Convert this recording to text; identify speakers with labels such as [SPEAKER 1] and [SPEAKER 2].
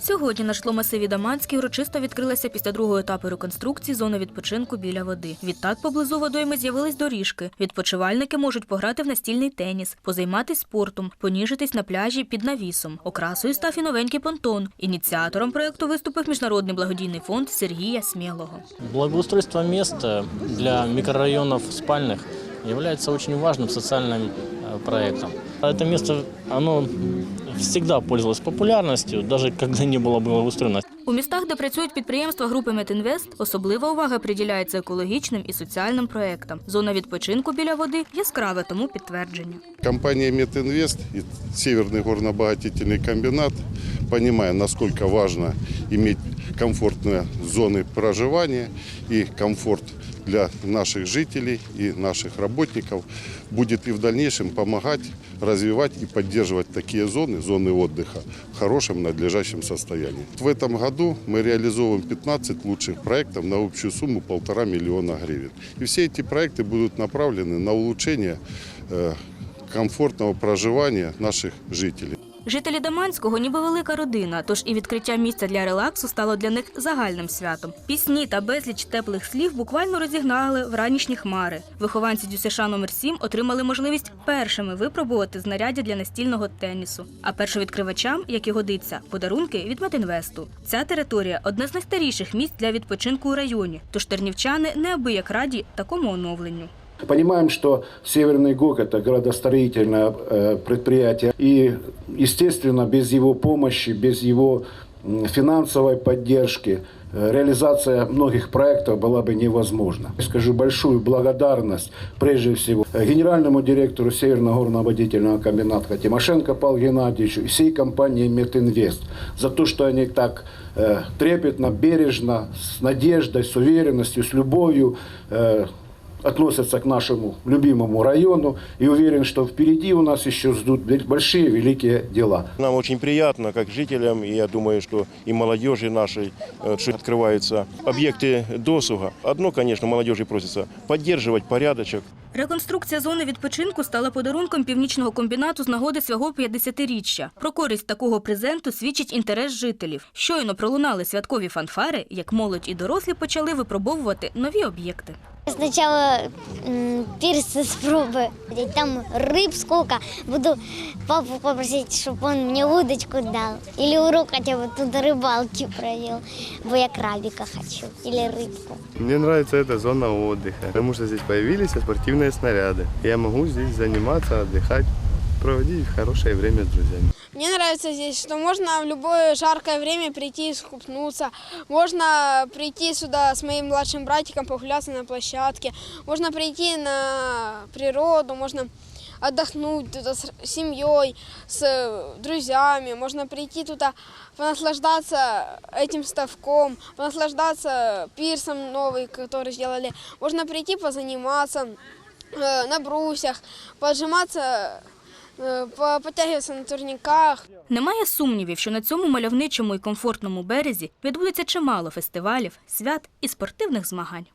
[SPEAKER 1] Сьогодні на житломасиві Даманський урочисто відкрилася після другого етапу реконструкції зона відпочинку біля води. Відтак поблизу водойми з'явились доріжки. Відпочивальники можуть пограти в настільний теніс, позайматись спортом, поніжитись на пляжі під навісом. Окрасою став і новенький понтон. Ініціатором проекту виступив міжнародний благодійний фонд Сергія Смілого.
[SPEAKER 2] Благоустройство места для микрорайонов спальных является очень важным социальным э, проектом. Это место, оно всегда пользовалось популярностью, даже когда не было благоустроено.
[SPEAKER 1] У містах, де працюють підприємства групи Метінвест, особлива увага приділяється екологічним і соціальним проектам. Зона відпочинку біля води яскраве тому підтвердження.
[SPEAKER 3] Компания «Метинвест» и Северный горнообогатительный комбинат, понимая, насколько важно иметь комфортные зоны проживания и комфорт Для наших жителей и наших работников, будет и в дальнейшем помогать развивать и поддерживать такие зоны, зоны отдыха в хорошем, надлежащем состоянии. В этом году мы реализовываем 15 лучших проектов на общую сумму полтора миллиона гривен. И все эти проекты будут направлены на улучшение э, комфортного проживания наших жителей.
[SPEAKER 1] Жителі Даманського ніби велика родина, тож і відкриття місця для релаксу стало для них загальним святом. Пісні та безліч теплих слів буквально розігнали в ранішні хмари. Вихованці ДЮСШ номер 7 отримали можливість першими випробувати знаряддя для настільного тенісу. А першовідкривачам, як і годиться, подарунки від Метинвесту. Ця територія одне з найстаріших місць для відпочинку у районі. Тож тернівчани неабияк раді такому оновленню.
[SPEAKER 4] Понимаем, что Северный ГОК – это градостроительное э, предприятие. И, естественно, без его помощи, без его финансовой поддержки э, реализация многих проектов была бы невозможна. Скажу большую благодарность, прежде всего, э, генеральному директору Северного горно-водительного комбината Тимошенко Павлу Геннадьевичу и всей компании «Метинвест» за то, что они так э, трепетно, бережно, с надеждой, с уверенностью, с любовью э, относятся к нашему любимому району и уверен, что впереди у нас еще ждут большие великие дела.
[SPEAKER 5] Нам очень приятно, как жителям, и я думаю, что и молодежи нашей, э, что открываются объекты досуга. Одно, конечно, молодежи просится поддерживать порядочек,
[SPEAKER 1] Реконструкція зони відпочинку стала подарунком північного комбінату з нагоди свого 50-річчя. Про користь такого презенту свідчить інтерес жителів. Щойно пролунали святкові фанфари, як молодь і дорослі почали випробовувати нові об'єкти.
[SPEAKER 6] Сначала м, пирс спробую. Там рыб сколько. Буду папу попросить, чтобы он мне удочку дал. Или урок хотя бы тут рыбалки провел. Бо я крабика хочу. Или рыбку.
[SPEAKER 7] Мне нравится эта зона отдыха, потому что здесь появились спортивные снаряды. Я могу здесь заниматься, отдыхать, Проводить хорошее время с друзьями.
[SPEAKER 8] Мне нравится здесь, что можно в любое жаркое время прийти и скупнуться. Можно прийти сюда с моим младшим братиком, погуляться на площадке. Можно прийти на природу, можно отдохнуть туда с семьей, с друзьями. Можно прийти туда, понаслаждаться этим ставком, понаслаждаться пирсом новый, который сделали. Можно прийти позаниматься э, на брусьях, поджиматься Е, по- на турніках.
[SPEAKER 1] Немає сумнівів, що на цьому мальовничому і комфортному березі відбудеться чимало фестивалів, свят і спортивних змагань.